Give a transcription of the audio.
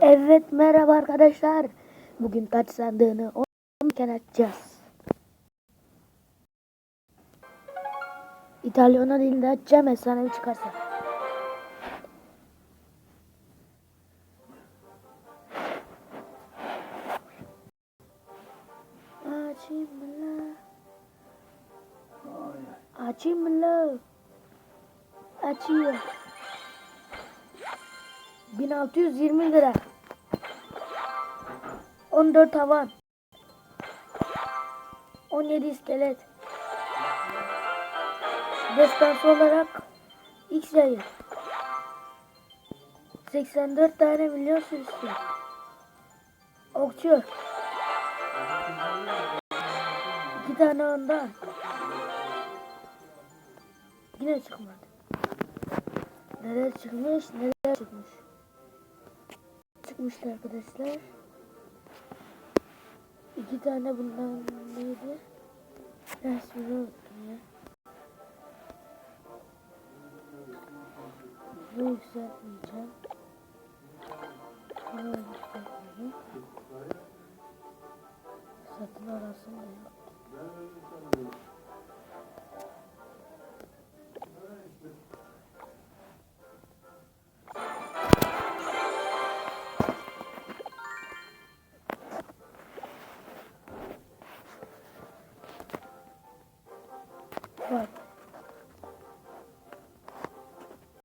Evet merhaba arkadaşlar. Bugün taç sandığını 10 kere açacağız. İtalyana dilinde açacağım efsanevi çıkarsa. Açayım mı? Açayım mı? Açıyor. 1620 lira. 14 tavan. 17 iskelet. Destansı olarak X yayı. 84 tane milyon sürüsü. Okçu. 2 tane ondan. Yine çıkmadı. Neler çıkmış, neler çıkmış. Çıkmıştı arkadaşlar. İki tane bundan neydi? Resmini unuttum ya. Bunu yükseltmeyeceğim. Bunu yükseltmeyeceğim. Satın arasın da yok. Ладно.